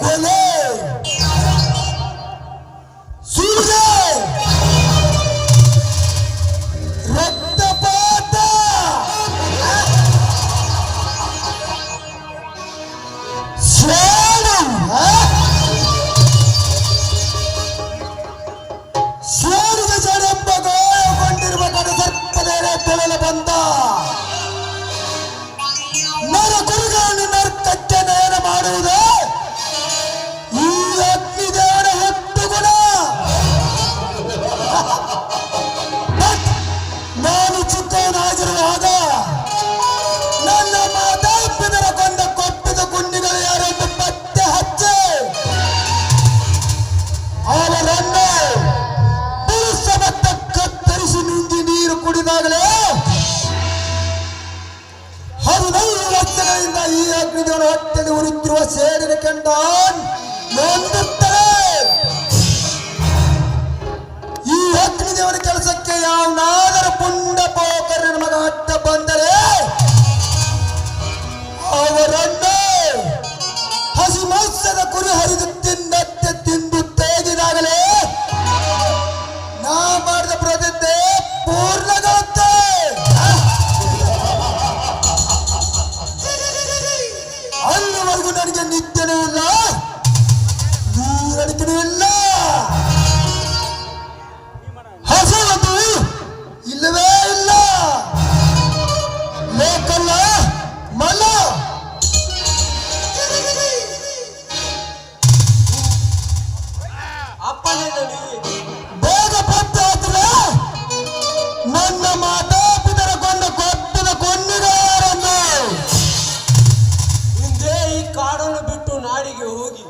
ಬೆಲೆ ಸೂರ್ಯ ರಕ್ತಪಾತ ಸ್ವಾನ ಸ್ವಾನದ ಜಡೆಂಬ ಗಾಯಗೊಂಡಿರುವ ಕಡಸರ್ಪ ಮೇಲೆ ತೊಳೆದು ಬಂದ ನರ ಗುರುಗಳನ್ನು ನರ್ತಕ್ಕೆ ನಯನ ಮಾಡುವುದೇ ಕುಡಿದಾಗಲೇ ಹದಿನೈದು ವರ್ಷಗಳಿಂದ ಈ ಅಗ್ನಿದೇವನ ಹೊಟ್ಟೆಯಲ್ಲಿ ಉರಿತಿರುವ ಸೇರಿನ ಕಂಡ ನೊಂದುತ್ತದೆ ಈ ಅಗ್ನಿದೇವನ ಕೆಲಸಕ್ಕೆ ಯಾವನಾದರೂ ಪುಂಡ ಪೋಕರನ ಮಗ ಅಡ್ಡ ಬಂದರೆ ಅವರನ್ನು ಹಸಿ ಮಾಂಸದ ಕುರಿ ಹರಿದು ಬೇಗ ಪತ್ತಾದ್ರೆ ನನ್ನ ಮಾತಾಪಿತರ ಕೊಂದ ಕೊಟ್ಟದ ಕೊಂದಿಗಾರನ್ನು ಹಿಂದೆ ಈ ಕಾಡನ್ನು ಬಿಟ್ಟು ನಾಡಿಗೆ ಹೋಗಿ.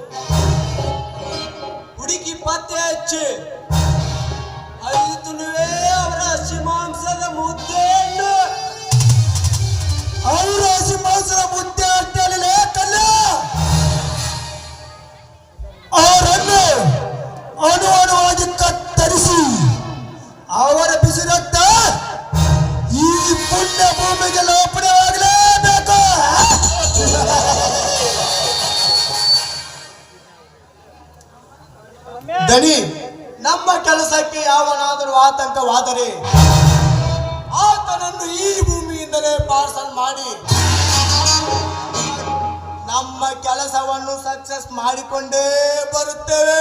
ಹುಡುಕಿ ಪತ್ತೆ ಹಚ್ಚಿ. ಐದು ತುಳುವೇ ಅವರ ಸಿಮಾಂಸದ ಮುದ್ದೆಯನ್ನು. ಅವರ ಸಿಮಾಂಸದ ಮುದ್ದೆ ಭೂಮಿಯಿಂದಲೇ ಮಾಡಿ. ನಮ್ಮ ಕೆಲಸವನ್ನು ಸಕ್ಸಸ್ ಮಾಡಿಕೊಂಡೇ ಬರುತ್ತೇವೆ.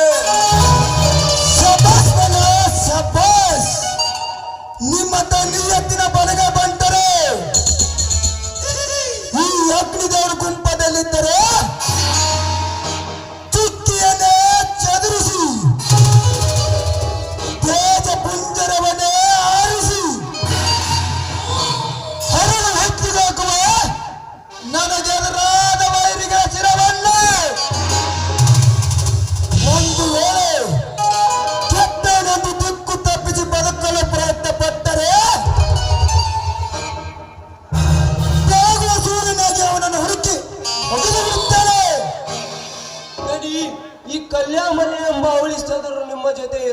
ನಿಮ್ಮ ನಿಮ್ಮ ನಿಯತ್ತಿನ ಬಲಗ ಬಂಟರೆ ಈ ಅಗ್ನಿದೇವರ ಗುಂಪದಲ್ಲಿದ್ದರೆ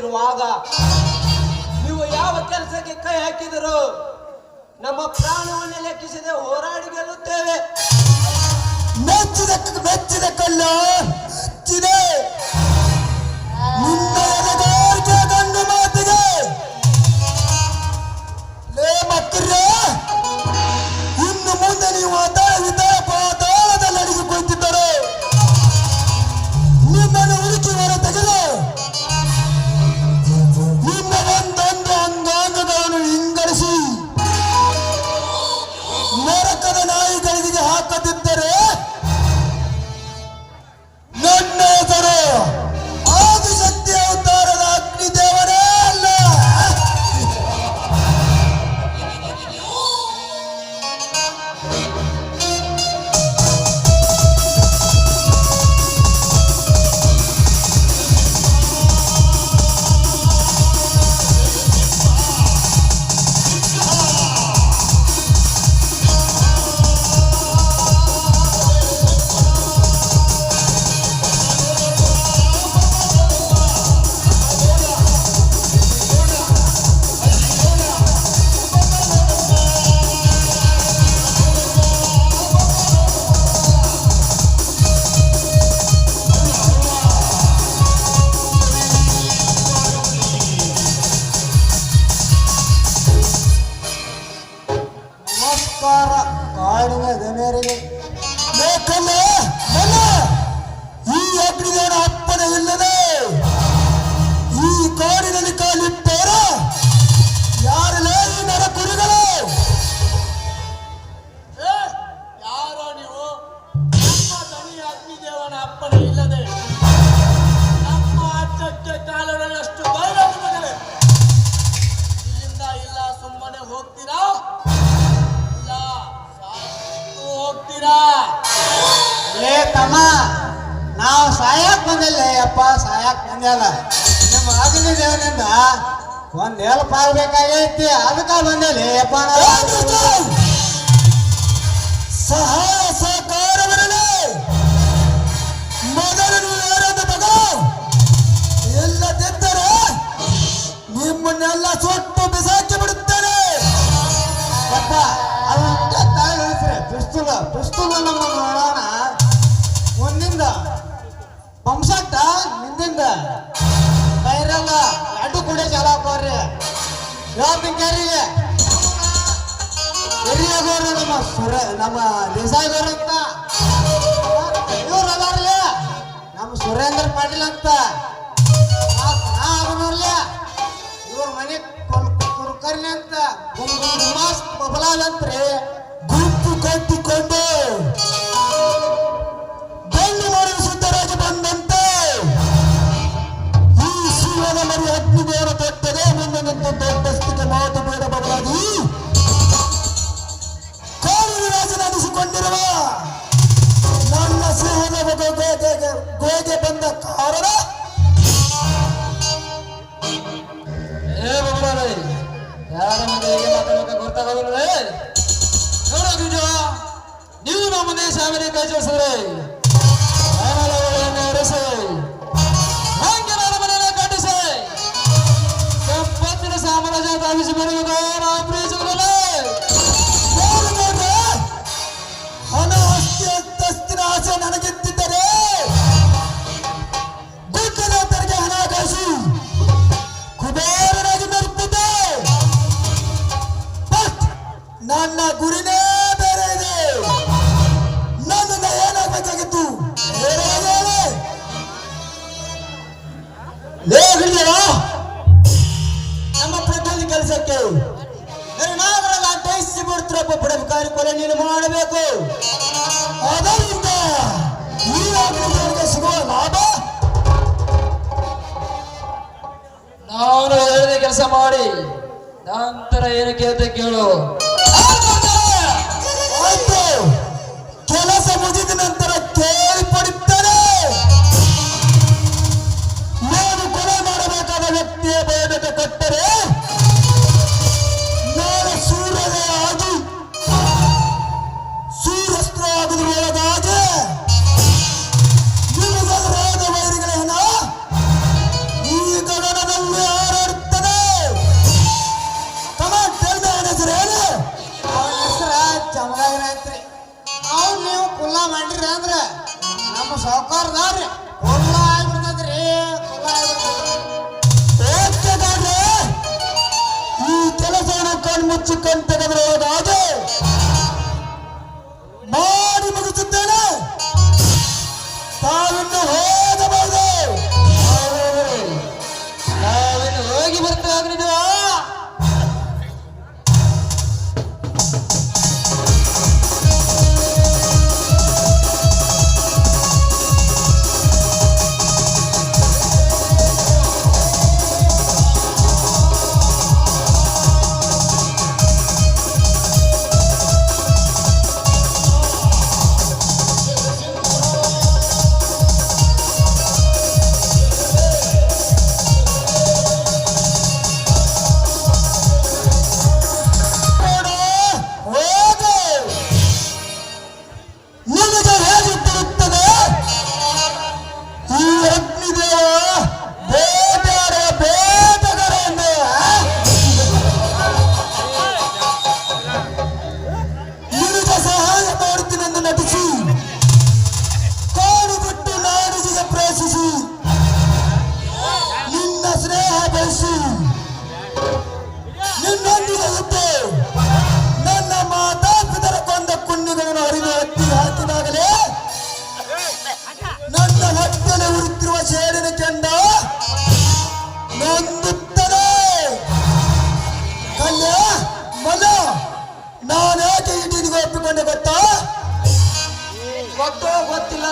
ಇರುವಾಗ ನೀವು ಯಾವ ಕೆಲಸಕ್ಕೆ ಕೈ ಹಾಕಿದರು ನಮ್ಮ ಪ್ರಾಣವನ್ನು ಲೆಕ್ಕಿಸದೆ ಹೋರಾಡಿ ಗೆಲ್ಲುತ್ತೇವೆ. ಮೆಚ್ಚಿದ ಮೆಚ್ಚಿದ ಕಲ್ಲು ಮೆಚ್ಚಿದೆ. ನಮ್ಮ ಆಗಲಿ ದೇವನಿಂದ ಒಂದ್ ನೇಲ ಪಾಲ್ಬೇಕಾಗೈತಿ ಅದಕ್ಕ ಬಂದೇಲಿ ಯಪ್ಪ ಸಹಾಯ ಸಹಕಾರವಿರಲಿ. ಮೊದಲು ನೀವು ಯಾರಂತ ಎಲ್ಲ ಇಲ್ಲದಿದ್ದರೆ ನಿಮ್ಮನ್ನೆಲ್ಲ ಸೊಟ್ಟು ಬಿಸಾಕಿ ಬಿಡುತ್ತೇನೆ. ಯಪ್ಪ ಅದಕ್ಕೆ ತಾಯಿ ಹೇಳಿಸ್ರಿ ನಮ್ಮ ನೋಡೋಣ ಒಂದಿಂದ ಪಂಸಟ್ಟ ನಿಂದಿಂದ ಅಲ್ಲ ಎರಡು ಕೂಡ ಚಾಲ ಹಾಕೋರಿ ಯಾವ ಪಿಂಚಾರಿಗೆ ಹಿರಿಯಗೌರ ನಮ್ಮ ಸುರ, ನಮ್ಮ ದೇಸಾಯಿಗೌರ ಅಂತ? ನಮ್ಮ ಸುರೇಂದ್ರ ಪಾಟೀಲ್ ಅಂತ? ಆಗನೋರ್ಲ ಇವ್ರ ಮನೆ ಕುರ್ಕರ್ಣಿ ಅಂತ? ಮಸ್ತ್ ಬಬಲಾದಂತ್ರಿ ಗುಂಪು ಕಟ್ಟಿಕೊಂಡು ಯುವರಾಜ ನೀವು ನಮ್ಮ ದೇಶ ಆಮೇಲೆ ಕೈ ಜೋಡಿಸಿದ್ರೆ ಸಾಮ್ರಾಜ್ಯ ಕೆಲಸ ಮಾಡಿ. ನಂತರ ಏನು ಕೇಳ್ತ ಕೇಳು. ಕೆಲಸ ಮುಗಿದ ನಂತರ ಕೇಳಿ ಪಡಿತಾರೆ. ನಾನು ಕೊಲೆ ಮಾಡಬೇಕಾದ ವ್ಯಕ್ತಿಯ ಭಯದ ಕಟ್ಟ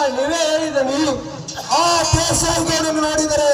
ನೀವೇ ಹೇಳಿದ ನೀವು ಆ ಪ್ರೋತ್ಸಾಹವನ್ನು ನೋಡಿದರೆ